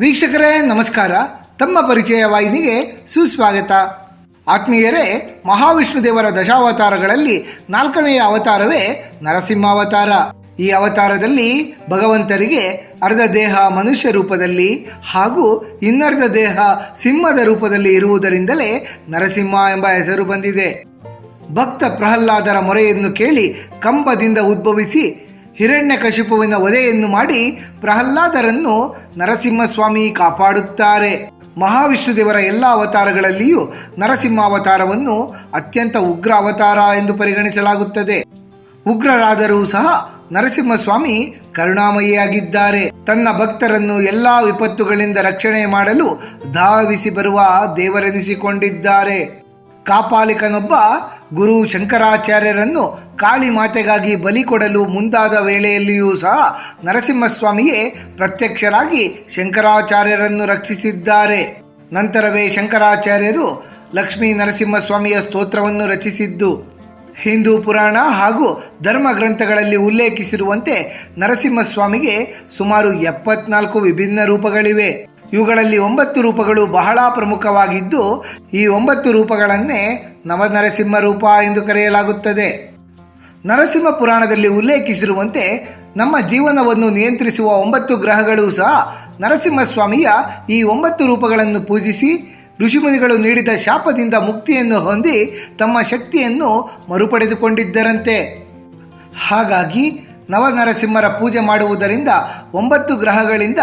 ವೀಕ್ಷಕರೇ, ನಮಸ್ಕಾರ. ತಮ್ಮ ಪರಿಚಯ ವಾಹಿನಿಗೆ ಸುಸ್ವಾಗತ. ಆತ್ಮೀಯರೇ ಮಹಾವಿಷ್ಣು ದೇವರ ದಶಾವತಾರಗಳಲ್ಲಿ ನಾಲ್ಕನೆಯ ಅವತಾರವೇ ನರಸಿಂಹಾವತಾರ. ಈ ಅವತಾರದಲ್ಲಿ ಭಗವಂತರಿಗೆ ಅರ್ಧ ದೇಹ ಮನುಷ್ಯ ರೂಪದಲ್ಲಿ ಹಾಗೂ ಇನ್ನರ್ಧ ದೇಹ ಸಿಂಹದ ರೂಪದಲ್ಲಿ ಇರುವುದರಿಂದಲೇ ನರಸಿಂಹ ಎಂಬ ಹೆಸರು ಬಂದಿದೆ. ಭಕ್ತ ಪ್ರಹ್ಲಾದರ ಮೊರೆಯನ್ನು ಕೇಳಿ ಕಂಬದಿಂದ ಉದ್ಭವಿಸಿ ಹಿರಣ್ಯಕಶಿಪುವಿನ ವಧೆಯನ್ನು ಮಾಡಿ ಪ್ರಹ್ಲಾದರನ್ನು ನರಸಿಂಹಸ್ವಾಮಿ ಕಾಪಾಡುತ್ತಾರೆ. ಮಹಾವಿಷ್ಣುದೇವರ ಎಲ್ಲ ಅವತಾರಗಳಲ್ಲಿಯೂ ನರಸಿಂಹಾವತಾರವನ್ನು ಅತ್ಯಂತ ಉಗ್ರ ಅವತಾರ ಎಂದು ಪರಿಗಣಿಸಲಾಗುತ್ತದೆ. ಉಗ್ರರಾದರೂ ಸಹ ನರಸಿಂಹಸ್ವಾಮಿ ಕರುಣಾಮಯಿಯಾಗಿದ್ದಾರೆ. ತನ್ನ ಭಕ್ತರನ್ನು ಎಲ್ಲಾ ವಿಪತ್ತುಗಳಿಂದ ರಕ್ಷಣೆ ಮಾಡಲು ಧಾವಿಸಿ ಬರುವ ದೇವರೆನಿಸಿಕೊಂಡಿದ್ದಾರೆ. ಕಾಪಾಲಿಕನೊಬ್ಬ ಗುರು ಶಂಕರಾಚಾರ್ಯರನ್ನು ಕಾಳಿ ಮಾತೆಗಾಗಿ ಬಲಿ ಕೊಡಲು ಮುಂದಾದ ವೇಳೆಯಲ್ಲಿಯೂ ಸಹ ನರಸಿಂಹಸ್ವಾಮಿಯೇ ಪ್ರತ್ಯಕ್ಷರಾಗಿ ಶಂಕರಾಚಾರ್ಯರನ್ನು ರಕ್ಷಿಸಿದ್ದಾರೆ. ನಂತರವೇ ಶಂಕರಾಚಾರ್ಯರು ಲಕ್ಷ್ಮೀ ನರಸಿಂಹಸ್ವಾಮಿಯ ಸ್ತೋತ್ರವನ್ನು ರಚಿಸಿದ್ದು, ಹಿಂದೂ ಪುರಾಣ ಹಾಗೂ ಧರ್ಮ ಗ್ರಂಥಗಳಲ್ಲಿ ಉಲ್ಲೇಖಿಸಿರುವಂತೆ ನರಸಿಂಹಸ್ವಾಮಿಗೆ ಸುಮಾರು ಎಪ್ಪತ್ನಾಲ್ಕು ವಿಭಿನ್ನ ರೂಪಗಳಿವೆ. ಇವುಗಳಲ್ಲಿ ಒಂಬತ್ತು ರೂಪಗಳು ಬಹಳ ಪ್ರಮುಖವಾಗಿದ್ದು, ಈ ಒಂಬತ್ತು ರೂಪಗಳನ್ನೇ ನವನರಸಿಂಹ ರೂಪ ಎಂದು ಕರೆಯಲಾಗುತ್ತದೆ. ನರಸಿಂಹ ಪುರಾಣದಲ್ಲಿ ಉಲ್ಲೇಖಿಸಿರುವಂತೆ, ನಮ್ಮ ಜೀವನವನ್ನು ನಿಯಂತ್ರಿಸುವ ಒಂಬತ್ತು ಗ್ರಹಗಳು ಸಹ ನರಸಿಂಹಸ್ವಾಮಿಯ ಈ ಒಂಬತ್ತು ರೂಪಗಳನ್ನು ಪೂಜಿಸಿ, ಋಷಿಮುನಿಗಳು ನೀಡಿದ ಶಾಪದಿಂದ ಮುಕ್ತಿಯನ್ನು ಹೊಂದಿ, ತಮ್ಮ ಶಕ್ತಿಯನ್ನು ಮರುಪಡೆದುಕೊಂಡಿದ್ದರಂತೆ. ಹಾಗಾಗಿ ನವನರಸಿಂಹರ ಪೂಜೆ ಮಾಡುವುದರಿಂದ ಒಂಬತ್ತು ಗ್ರಹಗಳಿಂದ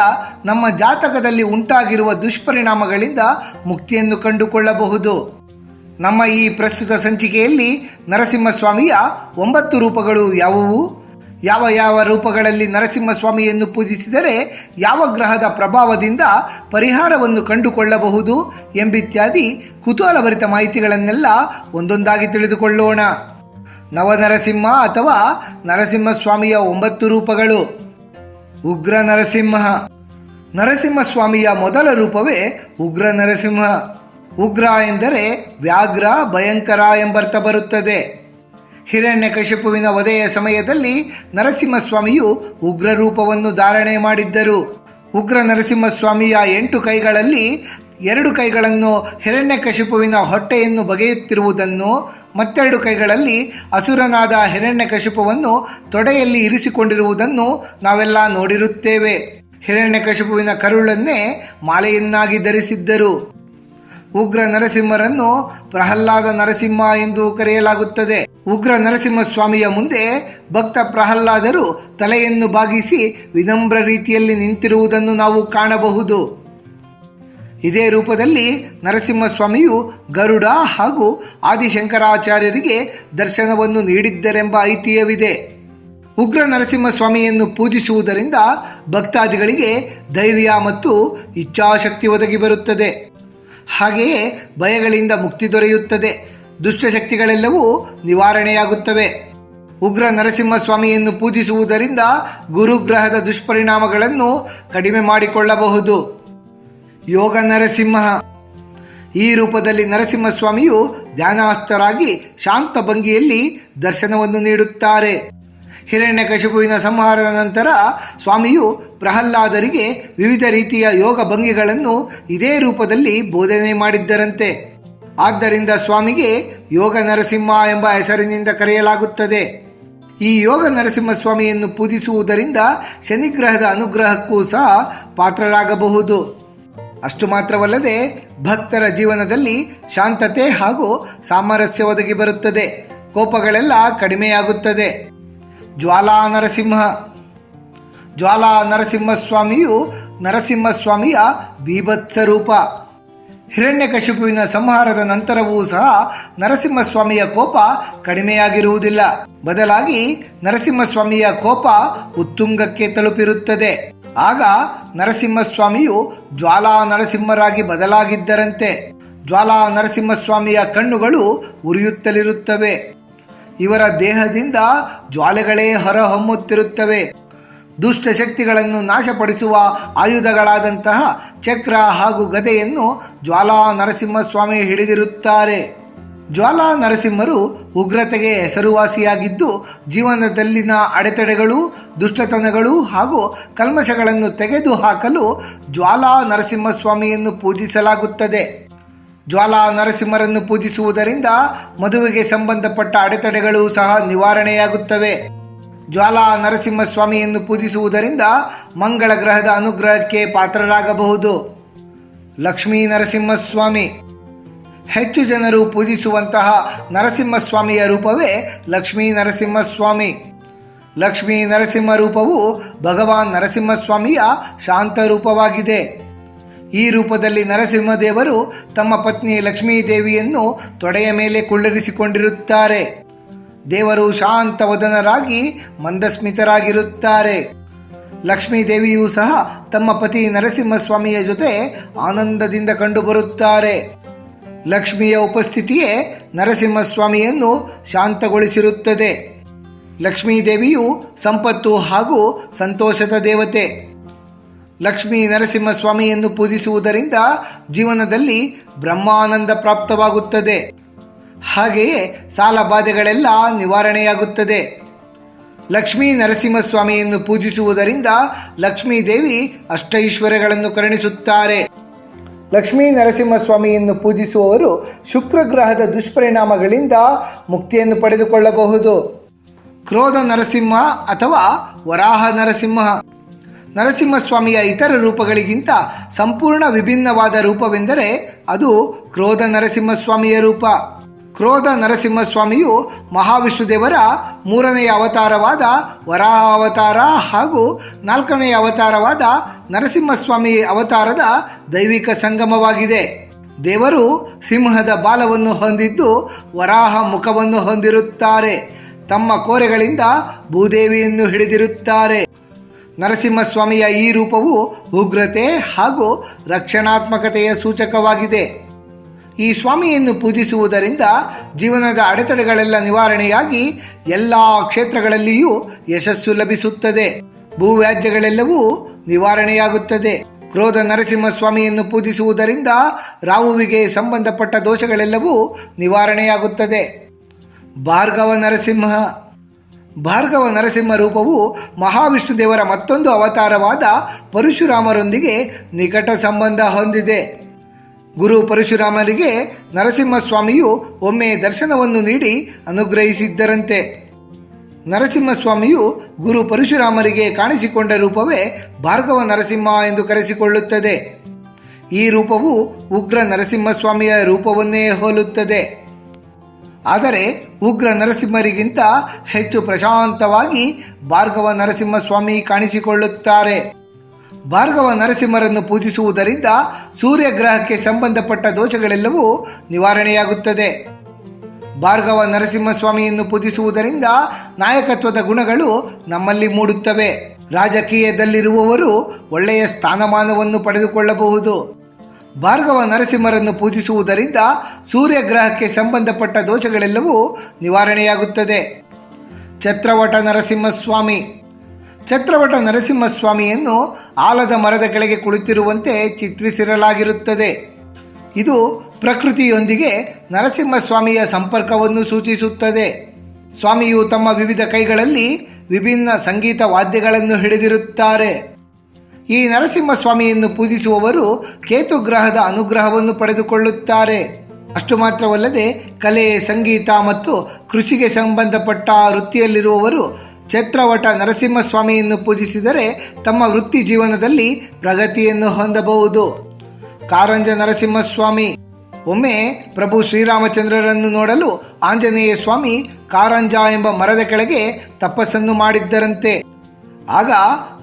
ನಮ್ಮ ಜಾತಕದಲ್ಲಿ ಉಂಟಾಗಿರುವ ದುಷ್ಪರಿಣಾಮಗಳಿಂದ ಮುಕ್ತಿಯನ್ನು ಕಂಡುಕೊಳ್ಳಬಹುದು. ನಮ್ಮ ಈ ಪ್ರಸ್ತುತ ಸಂಚಿಕೆಯಲ್ಲಿ ನರಸಿಂಹಸ್ವಾಮಿಯ ಒಂಬತ್ತು ರೂಪಗಳು ಯಾವುವು? ಯಾವ ಯಾವ ರೂಪಗಳಲ್ಲಿ ನರಸಿಂಹಸ್ವಾಮಿಯನ್ನು ಪೂಜಿಸಿದರೆ ಯಾವ ಗ್ರಹದ ಪ್ರಭಾವದಿಂದ ಪರಿಹಾರವನ್ನು ಕಂಡುಕೊಳ್ಳಬಹುದು ಎಂಬಿತ್ಯಾದಿ ಕುತೂಹಲಭರಿತ ಮಾಹಿತಿಗಳನ್ನೆಲ್ಲ ಒಂದೊಂದಾಗಿ ತಿಳಿದುಕೊಳ್ಳೋಣ. ನವನರಸಿಂಹ ಅಥವಾ ನರಸಿಂಹಸ್ವಾಮಿಯ ಒಂಬತ್ತು ರೂಪಗಳು. ಉಗ್ರ ನರಸಿಂಹ ನರಸಿಂಹಸ್ವಾಮಿಯ ಮೊದಲ ರೂಪವೇ ಉಗ್ರ ನರಸಿಂಹ ಉಗ್ರ ಎಂದರೆ ವ್ಯಾಘ್ರ, ಭಯಂಕರ ಎಂಬರ್ಥ ಬರುತ್ತದೆ. ಹಿರಣ್ಯಕಶಿಪುವಿನ ವಧೆಯ ಸಮಯದಲ್ಲಿ ನರಸಿಂಹಸ್ವಾಮಿಯು ಉಗ್ರ ರೂಪವನ್ನು ಧಾರಣೆ ಮಾಡಿದ್ದರು. ಉಗ್ರ ನರಸಿಂಹಸ್ವಾಮಿಯ ಎಂಟು ಕೈಗಳಲ್ಲಿ ಎರಡು ಕೈಗಳನ್ನು ಹಿರಣ್ಯಕಶಿಪುವಿನ ಹೊಟ್ಟೆಯನ್ನು ಬಗೆಯುತ್ತಿರುವುದನ್ನು ಮತ್ತೆರಡು ಕೈಗಳಲ್ಲಿ ಅಸುರನಾದ ಹಿರಣ್ಯಕಶಿಪುವನ್ನು ತೊಡೆಯಲ್ಲಿ ಇರಿಸಿಕೊಂಡಿರುವುದನ್ನು ನಾವೆಲ್ಲ ನೋಡಿರುತ್ತೇವೆ. ಹಿರಣ್ಯಕಶಿಪುವಿನ ಕರುಳನ್ನೇ ಮಾಲೆಯನ್ನಾಗಿ ಧರಿಸಿದ್ದರು. ಉಗ್ರ ನರಸಿಂಹರನ್ನು ಪ್ರಹ್ಲಾದ ನರಸಿಂಹ ಎಂದು ಕರೆಯಲಾಗುತ್ತದೆ. ಉಗ್ರ ನರಸಿಂಹ ಸ್ವಾಮಿಯ ಮುಂದೆ ಭಕ್ತ ಪ್ರಹ್ಲಾದರು ತಲೆಯನ್ನು ಬಾಗಿಸಿ ವಿನಮ್ರ ರೀತಿಯಲ್ಲಿ ನಿಂತಿರುವುದನ್ನು ನಾವು ಕಾಣಬಹುದು. ಇದೇ ರೂಪದಲ್ಲಿ ನರಸಿಂಹಸ್ವಾಮಿಯು ಗರುಡ ಹಾಗೂ ಆದಿಶಂಕರಾಚಾರ್ಯರಿಗೆ ದರ್ಶನವನ್ನು ನೀಡಿದ್ದರೆಂಬ ಐತಿಹ್ಯವಿದೆ. ಉಗ್ರ ನರಸಿಂಹಸ್ವಾಮಿಯನ್ನು ಪೂಜಿಸುವುದರಿಂದ ಭಕ್ತಾದಿಗಳಿಗೆ ಧೈರ್ಯ ಮತ್ತು ಇಚ್ಛಾಶಕ್ತಿ ಒದಗಿ ಬರುತ್ತದೆ. ಹಾಗೆಯೇ ಭಯಗಳಿಂದ ಮುಕ್ತಿ ದೊರೆಯುತ್ತದೆ. ದುಷ್ಟಶಕ್ತಿಗಳೆಲ್ಲವೂ ನಿವಾರಣೆಯಾಗುತ್ತವೆ. ಉಗ್ರ ನರಸಿಂಹಸ್ವಾಮಿಯನ್ನು ಪೂಜಿಸುವುದರಿಂದ ಗುರುಗ್ರಹದ ದುಷ್ಪರಿಣಾಮಗಳನ್ನು ಕಡಿಮೆ ಮಾಡಿಕೊಳ್ಳಬಹುದು. ಯೋಗ ನರಸಿಂಹ. ಈ ರೂಪದಲ್ಲಿ ನರಸಿಂಹಸ್ವಾಮಿಯು ಧ್ಯಾನಾಸ್ಥರಾಗಿ ಶಾಂತ ಭಂಗಿಯಲ್ಲಿ ದರ್ಶನವನ್ನು ನೀಡುತ್ತಾರೆ. ಹಿರಣ್ಯಕಶಿಪುವಿನ ಸಂಹಾರದ ನಂತರ ಸ್ವಾಮಿಯು ಪ್ರಹ್ಲಾದರಿಗೆ ವಿವಿಧ ರೀತಿಯ ಯೋಗ ಭಂಗಿಗಳನ್ನು ಇದೇ ರೂಪದಲ್ಲಿ ಬೋಧನೆ ಮಾಡಿದ್ದರಂತೆ. ಆದ್ದರಿಂದ ಸ್ವಾಮಿಗೆ ಯೋಗ ನರಸಿಂಹ ಎಂಬ ಹೆಸರಿನಿಂದ ಕರೆಯಲಾಗುತ್ತದೆ. ಈ ಯೋಗ ನರಸಿಂಹ ಸ್ವಾಮಿಯನ್ನು ಪೂಜಿಸುವುದರಿಂದ ಶನಿಗ್ರಹದ ಅನುಗ್ರಹಕ್ಕೂ ಸಹ ಪಾತ್ರರಾಗಬಹುದು. ಅಷ್ಟು ಮಾತ್ರವಲ್ಲದೆ ಭಕ್ತರ ಜೀವನದಲ್ಲಿ ಶಾಂತತೆ ಹಾಗೂ ಸಾಮರಸ್ಯ ಒದಗಿ ಬರುತ್ತದೆ. ಕೋಪಗಳೆಲ್ಲ ಕಡಿಮೆಯಾಗುತ್ತದೆ. ಜ್ವಾಲಾ ನರಸಿಂಹ. ಜ್ವಾಲಾ ನರಸಿಂಹಸ್ವಾಮಿಯು ನರಸಿಂಹಸ್ವಾಮಿಯ ಬೀಭತ್ಸ ರೂಪ. ಹಿರಣ್ಯಕಶಿಪುವಿನ ಸಂಹಾರದ ನಂತರವೂ ಸಹ ನರಸಿಂಹಸ್ವಾಮಿಯ ಕೋಪ ಕಡಿಮೆಯಾಗಿರುವುದಿಲ್ಲ. ಬದಲಾಗಿ ನರಸಿಂಹಸ್ವಾಮಿಯ ಕೋಪ ಉತ್ತುಂಗಕ್ಕೆ ತಲುಪಿರುತ್ತದೆ. ಆಗ ನರಸಿಂಹಸ್ವಾಮಿಯು ಜ್ವಾಲಾ ನರಸಿಂಹರಾಗಿ ಬದಲಾಗಿದ್ದರಂತೆ. ಜ್ವಾಲಾ ನರಸಿಂಹಸ್ವಾಮಿಯ ಕಣ್ಣುಗಳು ಉರಿಯುತ್ತಲಿರುತ್ತವೆ. ಇವರ ದೇಹದಿಂದ ಜ್ವಾಲೆಗಳೇ ಹೊರಹೊಮ್ಮುತ್ತಿರುತ್ತವೆ. ದುಷ್ಟ ಶಕ್ತಿಗಳನ್ನು ನಾಶಪಡಿಸುವ ಆಯುಧಗಳಾದಂತಹ ಚಕ್ರ ಹಾಗೂ ಗದೆಯನ್ನು ಜ್ವಾಲಾ ನರಸಿಂಹಸ್ವಾಮಿ ಹಿಡಿದಿರುತ್ತಾರೆ. ಜ್ವಾಲಾ ನರಸಿಂಹರು ಉಗ್ರತೆಗೆ ಹೆಸರುವಾಸಿಯಾಗಿದ್ದು, ಜೀವನದಲ್ಲಿನ ಅಡೆತಡೆಗಳು, ದುಷ್ಟತನಗಳು ಹಾಗೂ ಕಲ್ಮಶಗಳನ್ನು ತೆಗೆದುಹಾಕಲು ಜ್ವಾಲಾ ನರಸಿಂಹಸ್ವಾಮಿಯನ್ನು ಪೂಜಿಸಲಾಗುತ್ತದೆ. ಜ್ವಾಲಾ ನರಸಿಂಹರನ್ನು ಪೂಜಿಸುವುದರಿಂದ ಮದುವೆಗೆ ಸಂಬಂಧಪಟ್ಟ ಅಡೆತಡೆಗಳು ಸಹ ನಿವಾರಣೆಯಾಗುತ್ತವೆ. ಜ್ವಾಲಾ ನರಸಿಂಹಸ್ವಾಮಿಯನ್ನು ಪೂಜಿಸುವುದರಿಂದ ಮಂಗಳ ಗ್ರಹದ ಅನುಗ್ರಹಕ್ಕೆ ಪಾತ್ರರಾಗಬಹುದು. ಲಕ್ಷ್ಮೀ ನರಸಿಂಹಸ್ವಾಮಿ ಹೆಚ್ಚು ಜನರು ಪೂಜಿಸುವಂತಹ ನರಸಿಂಹಸ್ವಾಮಿಯ ರೂಪವೇ ಲಕ್ಷ್ಮೀ ನರಸಿಂಹಸ್ವಾಮಿ. ಲಕ್ಷ್ಮೀ ನರಸಿಂಹ ರೂಪವು ಭಗವಾನ್ ನರಸಿಂಹಸ್ವಾಮಿಯ ಶಾಂತ ರೂಪವಾಗಿದೆ. ಈ ರೂಪದಲ್ಲಿ ನರಸಿಂಹದೇವರು ತಮ್ಮ ಪತ್ನಿ ಲಕ್ಷ್ಮೀ ದೇವಿಯನ್ನು ತೊಡೆಯ ಮೇಲೆ ಕುಳ್ಳರಿಸಿಕೊಂಡಿರುತ್ತಾರೆ. ದೇವರು ಶಾಂತ ವದನರಾಗಿ ಮಂದಸ್ಮಿತರಾಗಿರುತ್ತಾರೆ. ಲಕ್ಷ್ಮೀ ದೇವಿಯೂ ಸಹ ತಮ್ಮ ಪತಿ ನರಸಿಂಹಸ್ವಾಮಿಯ ಜೊತೆ ಆನಂದದಿಂದ ಕಂಡುಬರುತ್ತಾರೆ. ಲಕ್ಷ್ಮಿಯ ಉಪಸ್ಥಿತಿಯೇ ನರಸಿಂಹಸ್ವಾಮಿಯನ್ನು ಶಾಂತಗೊಳಿಸಿರುತ್ತದೆ. ಲಕ್ಷ್ಮೀದೇವಿಯು ಸಂಪತ್ತು ಹಾಗೂ ಸಂತೋಷದ ದೇವತೆ. ಲಕ್ಷ್ಮೀ ನರಸಿಂಹಸ್ವಾಮಿಯನ್ನು ಪೂಜಿಸುವುದರಿಂದ ಜೀವನದಲ್ಲಿ ಬ್ರಹ್ಮಾನಂದ ಪ್ರಾಪ್ತವಾಗುತ್ತದೆ. ಹಾಗೆಯೇ ಸಾಲ ಬಾಧೆಗಳೆಲ್ಲ ನಿವಾರಣೆಯಾಗುತ್ತದೆ. ಲಕ್ಷ್ಮೀ ನರಸಿಂಹಸ್ವಾಮಿಯನ್ನು ಪೂಜಿಸುವುದರಿಂದ ಲಕ್ಷ್ಮೀ ದೇವಿ ಅಷ್ಟೈಶ್ವರ್ಯಗಳನ್ನು ಕರುಣಿಸುತ್ತಾರೆ. ಲಕ್ಷ್ಮೀ ನರಸಿಂಹಸ್ವಾಮಿಯನ್ನು ಪೂಜಿಸುವವರು ಶುಕ್ರ ಗ್ರಹದ ದುಷ್ಪರಿಣಾಮಗಳಿಂದ ಮುಕ್ತಿಯನ್ನು ಪಡೆದುಕೊಳ್ಳಬಹುದು. ಕ್ರೋಧ ನರಸಿಂಹ ಅಥವಾ ವರಾಹ ನರಸಿಂಹ. ನರಸಿಂಹಸ್ವಾಮಿಯ ಇತರ ರೂಪಗಳಿಗಿಂತ ಸಂಪೂರ್ಣ ವಿಭಿನ್ನವಾದ ರೂಪವೆಂದರೆ ಅದು ಕ್ರೋಧ ನರಸಿಂಹಸ್ವಾಮಿಯ ರೂಪ. ಕ್ರೋಧ ನರಸಿಂಹಸ್ವಾಮಿಯು ಮಹಾವಿಷ್ಣು ದೇವರ ಮೂರನೆಯ ಅವತಾರವಾದ ವರಾಹ ಅವತಾರ ಹಾಗೂ ನಾಲ್ಕನೆಯ ಅವತಾರವಾದ ನರಸಿಂಹಸ್ವಾಮಿ ಅವತಾರದ ದೈವಿಕ ಸಂಗಮವಾಗಿದೆ. ದೇವರು ಸಿಂಹದ ಬಾಲವನ್ನು ಹೊಂದಿದ್ದು ವರಾಹ ಮುಖವನ್ನು ಹೊಂದಿರುತ್ತಾರೆ. ತಮ್ಮ ಕೋರೆಗಳಿಂದ ಭೂದೇವಿಯನ್ನು ಹಿಡಿದಿರುತ್ತಾರೆ. ನರಸಿಂಹಸ್ವಾಮಿಯ ಈ ರೂಪವು ಉಗ್ರತೆ ಹಾಗೂ ರಕ್ಷಣಾತ್ಮಕತೆಯ ಸೂಚಕವಾಗಿದೆ. ಈ ಸ್ವಾಮಿಯನ್ನು ಪೂಜಿಸುವುದರಿಂದ ಜೀವನದ ಅಡೆತಡೆಗಳೆಲ್ಲ ನಿವಾರಣೆಯಾಗಿ ಎಲ್ಲ ಕ್ಷೇತ್ರಗಳಲ್ಲಿಯೂ ಯಶಸ್ಸು ಲಭಿಸುತ್ತದೆ. ಭೂವ್ಯಾಜ್ಯಗಳೆಲ್ಲವೂ ನಿವಾರಣೆಯಾಗುತ್ತದೆ. ಕ್ರೋಧ ನರಸಿಂಹಸ್ವಾಮಿಯನ್ನು ಪೂಜಿಸುವುದರಿಂದ ರಾಹುವಿಗೆ ಸಂಬಂಧಪಟ್ಟ ದೋಷಗಳೆಲ್ಲವೂ ನಿವಾರಣೆಯಾಗುತ್ತದೆ. ಭಾರ್ಗವ ನರಸಿಂಹ. ಭಾರ್ಗವ ನರಸಿಂಹ ರೂಪವು ಮಹಾವಿಷ್ಣು ದೇವರ ಮತ್ತೊಂದು ಅವತಾರವಾದ ಪರಶುರಾಮರೊಂದಿಗೆ ನಿಕಟ ಸಂಬಂಧ ಹೊಂದಿದೆ. ಗುರು ಪರಶುರಾಮರಿಗೆ ನರಸಿಂಹಸ್ವಾಮಿಯು ಒಮ್ಮೆ ದರ್ಶನವನ್ನು ನೀಡಿ ಅನುಗ್ರಹಿಸಿದ್ದರಂತೆ. ನರಸಿಂಹಸ್ವಾಮಿಯು ಗುರು ಪರಶುರಾಮರಿಗೆ ಕಾಣಿಸಿಕೊಂಡ ರೂಪವೇ ಭಾರ್ಗವ ನರಸಿಂಹ ಎಂದು ಕರೆಸಿಕೊಳ್ಳುತ್ತದೆ. ಈ ರೂಪವು ಉಗ್ರ ನರಸಿಂಹಸ್ವಾಮಿಯ ರೂಪವನ್ನೇ ಹೋಲುತ್ತದೆ. ಆದರೆ ಉಗ್ರ ನರಸಿಂಹರಿಗಿಂತ ಹೆಚ್ಚು ಪ್ರಶಾಂತವಾಗಿ ಭಾರ್ಗವ ನರಸಿಂಹಸ್ವಾಮಿ ಕಾಣಿಸಿಕೊಳ್ಳುತ್ತಾರೆ. ಭಾರ್ಗವ ನರಸಿಂಹರನ್ನು ಪೂಜಿಸುವುದರಿಂದ ಸೂರ್ಯಗ್ರಹಕ್ಕೆ ಸಂಬಂಧಪಟ್ಟ ದೋಷಗಳೆಲ್ಲವೂ ನಿವಾರಣೆಯಾಗುತ್ತದೆ. ಭಾರ್ಗವ ನರಸಿಂಹಸ್ವಾಮಿಯನ್ನು ಪೂಜಿಸುವುದರಿಂದ ನಾಯಕತ್ವದ ಗುಣಗಳು ನಮ್ಮಲ್ಲಿ ಮೂಡುತ್ತವೆ. ರಾಜಕೀಯದಲ್ಲಿರುವವರು ಒಳ್ಳೆಯ ಸ್ಥಾನಮಾನವನ್ನು ಪಡೆದುಕೊಳ್ಳಬಹುದು. ಭಾರ್ಗವ ನರಸಿಂಹರನ್ನು ಪೂಜಿಸುವುದರಿಂದ ಸೂರ್ಯಗ್ರಹಕ್ಕೆ ಸಂಬಂಧಪಟ್ಟ ದೋಷಗಳೆಲ್ಲವೂ ನಿವಾರಣೆಯಾಗುತ್ತದೆ. ಛತ್ರವಟ ನರಸಿಂಹಸ್ವಾಮಿ ಛತ್ರವಟ ನರಸಿಂಹಸ್ವಾಮಿಯನ್ನು ಆಲದ ಮರದ ಕೆಳಗೆ ಕುಳಿತಿರುವಂತೆ ಚಿತ್ರಿಸಿರಲಾಗಿರುತ್ತದೆ. ಇದು ಪ್ರಕೃತಿಯೊಂದಿಗೆ ನರಸಿಂಹಸ್ವಾಮಿಯ ಸಂಪರ್ಕವನ್ನು ಸೂಚಿಸುತ್ತದೆ. ಸ್ವಾಮಿಯು ತಮ್ಮ ವಿವಿಧ ಕೈಗಳಲ್ಲಿ ವಿಭಿನ್ನ ಸಂಗೀತ ವಾದ್ಯಗಳನ್ನು ಹಿಡಿದಿರುತ್ತಾರೆ. ಈ ನರಸಿಂಹಸ್ವಾಮಿಯನ್ನು ಪೂಜಿಸುವವರು ಕೇತು ಗ್ರಹದ ಅನುಗ್ರಹವನ್ನು ಪಡೆದುಕೊಳ್ಳುತ್ತಾರೆ. ಅಷ್ಟು ಮಾತ್ರವಲ್ಲದೆ ಕಲೆ ಸಂಗೀತ ಮತ್ತು ಕೃಷಿಗೆ ಸಂಬಂಧಪಟ್ಟ ವೃತ್ತಿಯಲ್ಲಿರುವವರು ಛತ್ರವಟ ನರಸಿಂಹಸ್ವಾಮಿಯನ್ನು ಪೂಜಿಸಿದರೆ ತಮ್ಮ ವೃತ್ತಿ ಜೀವನದಲ್ಲಿ ಪ್ರಗತಿಯನ್ನು ಹೊಂದಬಹುದು. ಕಾರಂಜ ನರಸಿಂಹಸ್ವಾಮಿ. ಒಮ್ಮೆ ಪ್ರಭು ಶ್ರೀರಾಮಚಂದ್ರರನ್ನು ನೋಡಲು ಆಂಜನೇಯ ಸ್ವಾಮಿ ಕಾರಂಜ ಎಂಬ ಮರದ ಕೆಳಗೆ ತಪಸ್ಸನ್ನು ಮಾಡಿದ್ದರಂತೆ. ಆಗ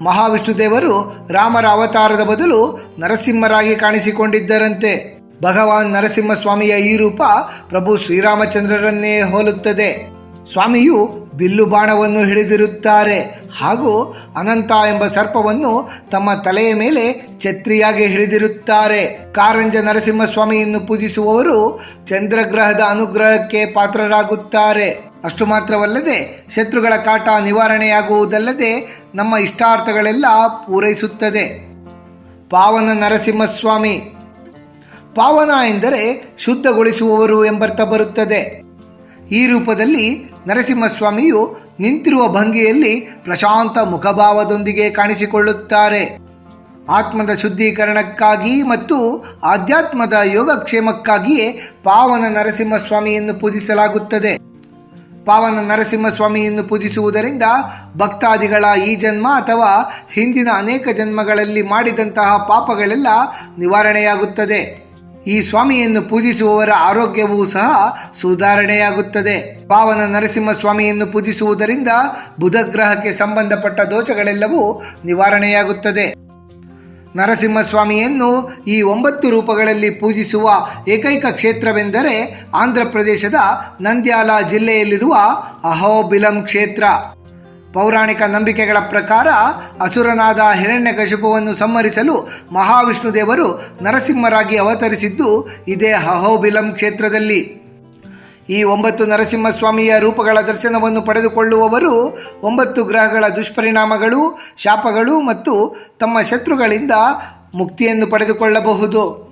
ಮಹಾವಿಷ್ಣು ದೇವರು ರಾಮರ ಅವತಾರದ ಬದಲು ನರಸಿಂಹರಾಗಿ ಕಾಣಿಸಿಕೊಂಡಿದ್ದರಂತೆ. ಭಗವಾನ್ ನರಸಿಂಹಸ್ವಾಮಿಯ ಈ ರೂಪ ಪ್ರಭು ಶ್ರೀರಾಮಚಂದ್ರರನ್ನೇ ಹೋಲುತ್ತದೆ. ಸ್ವಾಮಿಯು ಬಿಲ್ಲು ಬಾಣವನ್ನು ಹಿಡಿದಿರುತ್ತಾರೆ. ಹಾಗೂ ಅನಂತ ಎಂಬ ಸರ್ಪವನ್ನು ತಮ್ಮ ತಲೆಯ ಮೇಲೆ ಛತ್ರಿಯಾಗಿ ಹಿಡಿದಿರುತ್ತಾರೆ. ಕಾರಂಜ ನರಸಿಂಹಸ್ವಾಮಿಯನ್ನು ಪೂಜಿಸುವವರು ಚಂದ್ರಗ್ರಹದ ಅನುಗ್ರಹಕ್ಕೆ ಪಾತ್ರರಾಗುತ್ತಾರೆ. ಅಷ್ಟು ಮಾತ್ರವಲ್ಲದೆ ಶತ್ರುಗಳ ಕಾಟ ನಿವಾರಣೆಯಾಗುವುದಲ್ಲದೆ ನಮ್ಮ ಇಷ್ಟಾರ್ಥಗಳೆಲ್ಲ ಪೂರೈಸುತ್ತದೆ. ಪಾವನ ನರಸಿಂಹಸ್ವಾಮಿ. ಪಾವನ ಎಂದರೆ ಶುದ್ಧಗೊಳಿಸುವವರು ಎಂಬರ್ಥ ಬರುತ್ತದೆ. ಈ ರೂಪದಲ್ಲಿ ನರಸಿಂಹಸ್ವಾಮಿಯು ನಿಂತಿರುವ ಭಂಗಿಯಲ್ಲಿ ಪ್ರಶಾಂತ ಮುಖಭಾವದೊಂದಿಗೆ ಕಾಣಿಸಿಕೊಳ್ಳುತ್ತಾರೆ. ಆತ್ಮದ ಶುದ್ಧೀಕರಣಕ್ಕಾಗಿ ಮತ್ತು ಆಧ್ಯಾತ್ಮದ ಯೋಗಕ್ಷೇಮಕ್ಕಾಗಿಯೇ ಪಾವನ ನರಸಿಂಹಸ್ವಾಮಿಯನ್ನು ಪೂಜಿಸಲಾಗುತ್ತದೆ. ಪಾವನ ನರಸಿಂಹಸ್ವಾಮಿಯನ್ನು ಪೂಜಿಸುವುದರಿಂದ ಭಕ್ತಾದಿಗಳ ಈ ಜನ್ಮ ಅಥವಾ ಹಿಂದಿನ ಅನೇಕ ಜನ್ಮಗಳಲ್ಲಿ ಮಾಡಿದಂತಹ ಪಾಪಗಳೆಲ್ಲ ನಿವಾರಣೆಯಾಗುತ್ತದೆ. ಈ ಸ್ವಾಮಿಯನ್ನು ಪೂಜಿಸುವವರ ಆರೋಗ್ಯವೂ ಸಹ ಸುಧಾರಣೆಯಾಗುತ್ತದೆ. ಪಾವನ ನರಸಿಂಹ ಸ್ವಾಮಿಯನ್ನು ಪೂಜಿಸುವುದರಿಂದ ಬುಧಗ್ರಹಕ್ಕೆ ಸಂಬಂಧಪಟ್ಟ ದೋಷಗಳೆಲ್ಲವೂ ನಿವಾರಣೆಯಾಗುತ್ತದೆ. ನರಸಿಂಹಸ್ವಾಮಿಯನ್ನು ಈ ಒಂಬತ್ತು ರೂಪಗಳಲ್ಲಿ ಪೂಜಿಸುವ ಏಕೈಕ ಕ್ಷೇತ್ರವೆಂದರೆ ಆಂಧ್ರ ಪ್ರದೇಶದ ನಂದ್ಯಾಲ ಜಿಲ್ಲೆಯಲ್ಲಿರುವ ಅಹೋಬಿಲಂ ಕ್ಷೇತ್ರ. ಪೌರಾಣಿಕ ನಂಬಿಕೆಗಳ ಪ್ರಕಾರ ಅಸುರನಾದ ಹಿರಣ್ಯಕಶಿಪುವನ್ನು ಸಂಹರಿಸಲು ಮಹಾವಿಷ್ಣು ದೇವರು ನರಸಿಂಹರಾಗಿ ಅವತರಿಸಿದ್ದು ಇದೇ ಅಹೋಬಿಲಂ ಕ್ಷೇತ್ರದಲ್ಲಿ. ಈ ಒಂಬತ್ತು ನರಸಿಂಹಸ್ವಾಮಿಯ ರೂಪಗಳ ದರ್ಶನವನ್ನು ಪಡೆದುಕೊಳ್ಳುವವರು ಒಂಬತ್ತು ಗ್ರಹಗಳ ದುಷ್ಪರಿಣಾಮಗಳು, ಶಾಪಗಳು ಮತ್ತು ತಮ್ಮ ಶತ್ರುಗಳಿಂದ ಮುಕ್ತಿಯನ್ನು ಪಡೆದುಕೊಳ್ಳಬಹುದು.